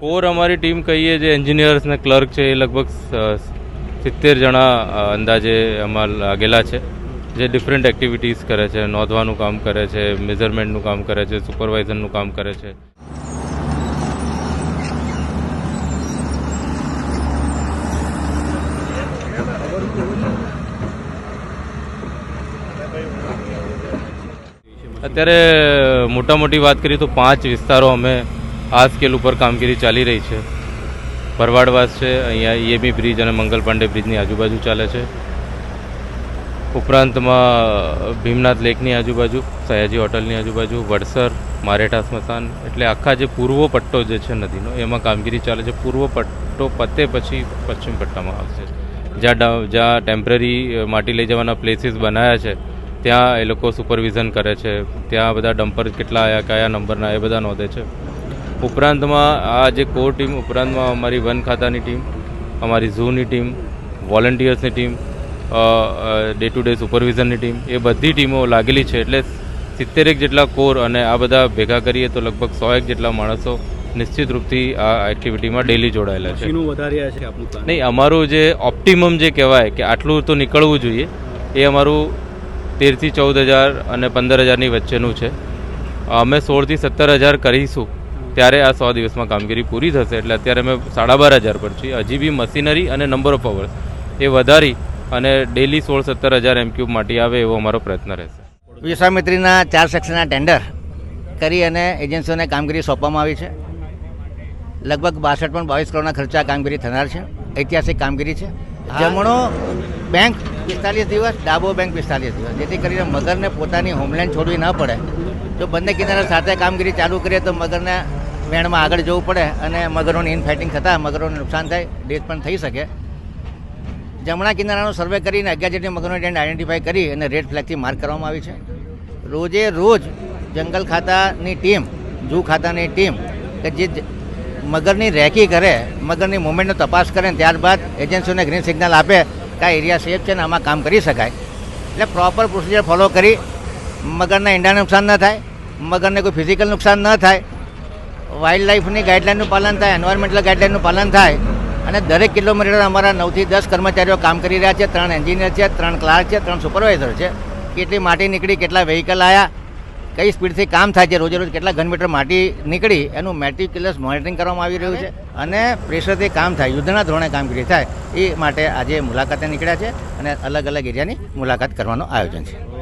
Core અમારી team કહીએ જે એન્જિનિયર્સ ને ક્લર્ક છે, એ લગભગ સિત્તેર જણા અંદાજે અમાર લાગેલા છે. જે ડિફરન્ટ એક્ટિવિટીઝ કરે છે, નોંધવાનું કામ કરે છે મેઝરમેન્ટનું કામ કરે છે સુપરવાઇઝરનું કામ કરે છે. અત્યારે, મોટા મોટી વાત કરીએ તો પાંચ વિસ્તારો અમે આ સ્કેલ ઉપર કામગીરી ચાલી રહી છે. ભરવાડવાસ છે, અહીંયા ઈએબી બ્રિજ અને મંગલ પાંડે બ્રિજની આજુબાજુ ચાલે છે. ઉપરાંતમાં ભીમનાથ લેકની આજુબાજુ, સયાજી હોટલની આજુબાજુ, વડસર, મારેઠા સ્મશાન, એટલે આખા જે પૂર્વ પટ્ટો જે છે નદીનો, એમાં કામગીરી ચાલે છે. પૂર્વ પટ્ટો પતે પછી પશ્ચિમ પટ્ટામાં આવશે. જ્યાં જ્યાં ટેમ્પરરી માટી લઈ જવાના પ્લેસીસ બનાવ્યા છે, ત્યાં એ લોકો સુપરવિઝન કરે છે. ત્યાં બધા ડમ્પર કેટલા આવ્યા કયા નંબરના, એ બધા નોંધે છે. ઉપરાંતમાં આ જે કોર ટીમ ઉપરાંતમાં અમારી વન ખાતાની ટીમ અમારી ઝૂની ટીમ વોલન્ટિયર્સની ટીમ ડે ટુ ડે સુપરવિઝનની ટીમ એ બધી ટીમો લાગેલી છે. એટલે સિત્તેરેક જેટલા કોર અને આ બધા ભેગા કરીએ તો લગભગ સોએક જેટલા માણસો નિશ્ચિત રૂપથી આ એક્ટિવિટીમાં ડેલી જોડાયેલા છે. નહીં અમારું જે ઓપ્ટિમમ જે કહેવાય કે આટલું તો નીકળવું જોઈએ એ અમારું તેરથી ચૌદ હજાર અને પંદર હજારની વચ્ચેનું છે. અમે સોળથી સત્તર હજાર કરીશું. ત્યારે આ સો દિવસમાં કામગીરી પૂરી થશે. એટલે અત્યારે અમે સાડા બાર હજાર પર છીએ. હજી બી મશીનરી અને નંબર ઓફ અવર્સ એ વધારી અને ડેલી સોળ સત્તર હજાર એમક્યુબ માટી આવે એવો અમારો પ્રયત્ન રહેશે. વિશ્વામિત્રીના ચાર સેક્શનના ટેન્ડર કરી અને એજન્સીઓને કામગીરી સોંપવામાં આવી છે. લગભગ બાસઠ પણ બાવીસ કરોડના ખર્ચા કામગીરી થનાર છે. ઐતિહાસિક કામગીરી છે. જમણો બેંક પિસ્તાલીસ દિવસ ડાબો બેંક પિસ્તાલીસ દિવસ. જેથી કરીને મગરને પોતાની હોમલેન્ડ છોડવી ન પડે. જો બંને કિનારા સાથે કામગીરી ચાલુ કરીએ તો મગરને વેણમાં આગળ જવું પડે અને મગરોની ઇનફાઇટિંગ થતાં મગરોને નુકસાન થાય ડેથ પણ થઈ શકે. જમણા કિનારાનો સર્વે કરીને અગિયાર જેટલી મગરનો ડેન્ડ આઈડેન્ટિફાઈ કરી અને રેડ ફ્લેગથી માર્ક કરવામાં આવી છે. રોજે રોજ જંગલ ખાતાની ટીમ જૂ ખાતાની ટીમ કે જે મગરની રેકી કરે, મગરની મુવમેન્ટનો તપાસ કરે ને ત્યારબાદ એજન્સીઓને ગ્રીન સિગ્નલ આપે કે આ એરિયા સેફ છે ને આમાં કામ કરી શકાય. એટલે પ્રોપર પ્રોસિજર ફોલો કરી. મગરના ઈંડાને નુકસાન ન થાય, મગરને કોઈ ફિઝિકલ નુકસાન ન થાય વાઇલ્ડ લાઈફની ગાઈડલાઇનનું પાલન થાય એન્વાયરમેન્ટલ ગાઈડલાઇનનું પાલન થાય અને દરેક કિલોમીટર અમારા નવથી દસ કર્મચારીઓ કામ કરી રહ્યા છે, ત્રણ એન્જિનિયર છે, ત્રણ ક્લાર્ક છે, ત્રણ સુપરવાઇઝર છે. કેટલી માટી નીકળી, કેટલા વ્હીકલ આવ્યા કઈ સ્પીડથી કામ થાય છે, રોજે રોજ કેટલા ઘન મીટર માટી નીકળી, એનું મેટિક્યુલસ મોનિટરિંગ કરવામાં આવી રહ્યું છે અને પ્રેશરથી કામ થાય, યુદ્ધના ધોરણે કામગીરી થાય. એ માટે આજે મુલાકાતે નીકળ્યા છે અને અલગ અલગ એરિયાની મુલાકાત કરવાનું આયોજન છે.